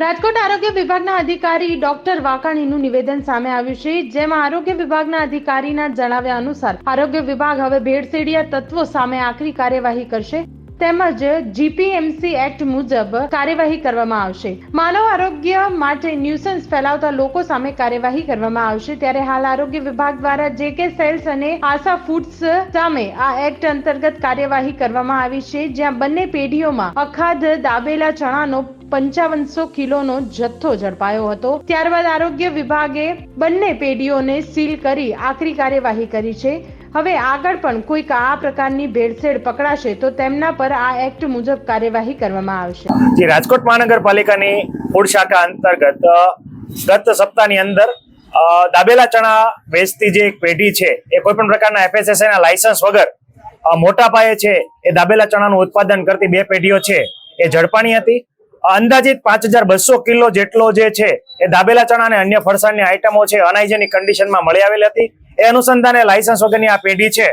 રાજકોટ આરોગ્ય વિભાગના અધિકારી ડોક્ટર વાકાણીનું નિવેદન સામે આવ્યું છે, જેમાં આરોગ્ય વિભાગના અધિકારીના જણાવ્યા અનુસાર, આરોગ્ય વિભાગ હવે ભેળસેડિયા તત્વો સામે આકરી કાર્યવાહી કરશે, તેમજ જીપીએમસી એક્ટ મુજબ કાર્યવાહી કરવામાં આવશે. માનવ આરોગ્ય માટે ન્યુસન્સ ફેલાવતા લોકો સામે કાર્યવાહી કરવામાં આવશે, ત્યારે હાલ આરોગ્ય વિભાગ દ્વારા જે કે સેલ્સ અને આશા ફૂડ્સ સામે આ એક્ટ અંતર્ગત કાર્યવાહી કરવામાં આવી છે, જ્યાં બંને પેઢીઓમાં અખાધ દાબેલા, ચણાનો પંચાવનસો કિલોનો જથ્થો ઝડપાયો હતો. ત્યારબાદ આરોગ્ય વિભાગે બંને પેઢીઓને સીલ કરી આખરી કાર્યવાહી કરી છે. હવે આગળ પણ કોઈક આ પ્રકારની ભેળસેળ પકડાશે તો તેમના પર આ એક્ટ મુજબ કાર્યવાહી કરવામાં આવશે. જે રાજકોટ મહાનગરપાલિકાની ફૂડ શાખા અંતર્ગત ગત સપ્તાહની અંદર દાબેલા ચણા વેચતી જે એક પેઢી છે, એ કોઈ પણ પ્રકારના એફએસએસઆઈ ના લાયસન્સ વગર મોટા પાયે છે, એ દાબેલા ચણાનું ઉત્પાદન કરતી બે પેઢીઓ છે, એ ઝડપાણી હતી. અંદાજિત પાંચ હજાર બસો કિલો જેટલો જે છે એ દાબેલા ચણા અને અન્ય ફરસાણની આઇટમો છે અનહાઇજેનિક કન્ડિશનમાં મળી આવેલી હતી. એ અનુસંધાને લાયસન્સ વગરની આ પેઢી છે.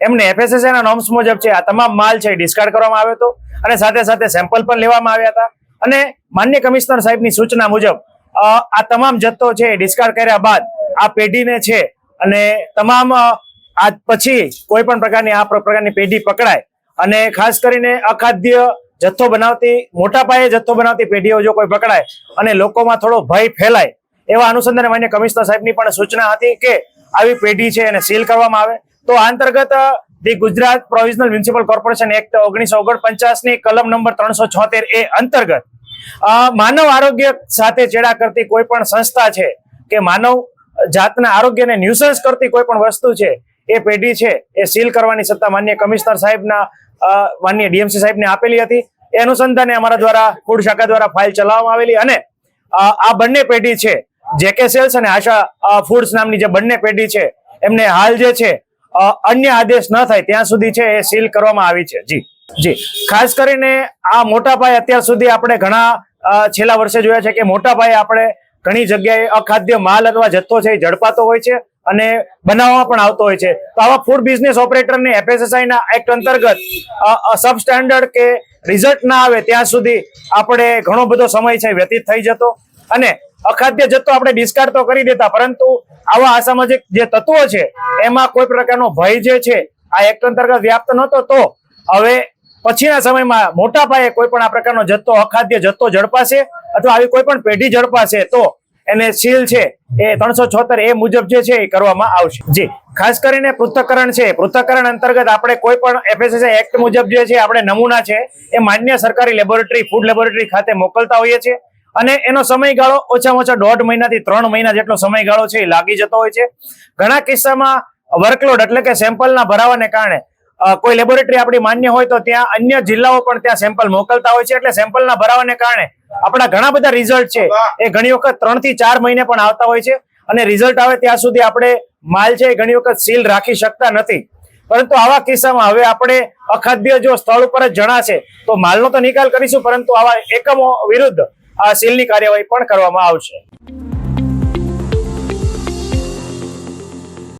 એમને FSSAI ના નોર્મ્સ મુજબ છે આ તમામ માલ છે ડિસ્કાર્ડ કરવામાં આવ્યો હતો અને સાથે સાથે સેમ્પલ પણ લેવામાં આવ્યા હતા. અને માન્ય કમિશનર સાહેબની સૂચના મુજબ આ તમામ જથ્થો છે ડિસ્કાર્ડ કર્યા બાદ આ પેઢીને છે અને તમામ આ પછી કોઈ પણ પ્રકારની આ પ્રકારની પેઢી પકડાય અને ખાસ કરીને અખાદ્ય જથ્થો બનાવતી, મોટા પાયે જથ્થો બનાવતી પેઢીઓ જો કોઈ પકડાય અને લોકોમાં થોડો ભય ફેલાય, એવા અનુસંધાને માન્ય કમિશનર સાહેબની પણ સૂચના હતી કે આવી પેઢી છે એને સીલ કરવામાં આવે. તો આ અંતર્ગત the Gujarat provisional municipal corporation act ઓગણીસો ઓગણપચાસની કલમ નંબર ત્રણસો છોતેર એ અંતર્ગત માનવ આરોગ્ય સાથે ચેડા કરતી કોઈ પણ સંસ્થા છે કે માનવ જાતના આરોગ્યને ન્યુસન્સ કરતી કોઈ પણ વસ્તુ છે એ પેઢી છે એ સીલ કરવાની સત્તા માન્ય કમિશનર સાહેબના માન્ય ડીએમસી સાહેબને આપેલી હતી. એ અનુસંધાને અમારા દ્વારા, ફૂડ શાખા દ્વારા ફાઇલ ચલાવવામાં આવેલી અને આ બંને પેઢી છે જેકે સેલ્સ અને આશા ફૂડ્સ નામની જે બંને પેઢી છે, એમને હાલ જે છે અન્ય આદેશ ન થાય ત્યાં સુધી છે એ સીલ કરવામાં આવી છે. જી જી. ખાસ કરીને આ મોટા પાયે અત્યાર સુધી આપણે ઘણા છેલ્લા વર્ષે જોયા છે કે મોટા પાયે આપણે ઘણી જગ્યાએ અખાદ્ય માલ અથવા જથ્થો છે એ ઝડપાતો હોય છે. અને બનાવવામાં પણ આવતો હોય છે. તો આવા ફૂડ બિઝનેસ ઓપરેટરને એફએસએસઆઈ ના એક્ટ અંતર્ગત સબ સ્ટેન્ડર્ડ કે રિઝલ્ટ ના આવે ત્યાં સુધી આપણે ઘણો બધો સમય છે વ્યતીત થઈ જતો. અને અખાદ્ય જથ્થો આપણે ડિસ્કાર્ડ તો કરી દેતા, પરંતુ આવા અસામાજિક જે તત્વો છે, એમાં કોઈ પ્રકારનો ભય જે છે, આ એક્ટ અંતર્ગત વ્યાપ્ત નહોતો, તો હવે પછીના સમયમાં મોટા પાયે કોઈ પણ આ પ્રકારનો જથ્થો, અખાદ્ય જથ્થો ઝડપાશે અથવા આવી કોઈ પણ પેઢી ઝડપાશે, તો એને સીલ છે, એ ત્રણસો છોતેર એ મુજબ જે છે એ કરવામાં આવશે. જી. ખાસ કરીને પૃથ્થકરણ છે, પૃથ્થકરણ અંતર્ગત આપણે કોઈ પણ એફએસએસઆઈ એક્ટ મુજબ જે છે, આપણે નમૂના છે, એ માન્ય સરકારી લેબોરેટરી ફૂડ લેબોરેટરી ખાતે મોકલતા હોઈએ છીએ. અને એનો સમયગાળો ઓછામાં ઓછા દોઢ મહિનાથી ત્રણ મહિના જેટલો સમયગાળો છે એ લાગી જતો હોય છે. ઘણા કિસ્સામાં વર્કલોડ એટલે કે સેમ્પલના ભરાવાને કારણે કોઈ લેબોરેટરી આપણી માન્ય હોય તો ત્યાં અન્ય જિલ્લાઓ પણ ત્યાં સેમ્પલ મોકલતા હોય છે. એટલે સેમ્પલના ભરાવાને કારણે આપણા ઘણા બધા રિઝલ્ટ છે. એ ઘણી વખત ત્રણથી ચાર મહિને પણ આવતા હોય છે. અને રિઝલ્ટ આવે ત્યાં સુધી આપણે માલ છે એ ઘણી વખત સીલ રાખી શકતા નથી. પરંતુ આવા કિસ્સામાં હવે આપણે અખાદ્ય જો સ્થળ ઉપર જ જણાશે, તો માલનો તો નિકાલ કરીશું, પરંતુ આવા એકમો વિરુદ્ધ આ સીલની કાર્યવાહી પણ કરવામાં આવશે.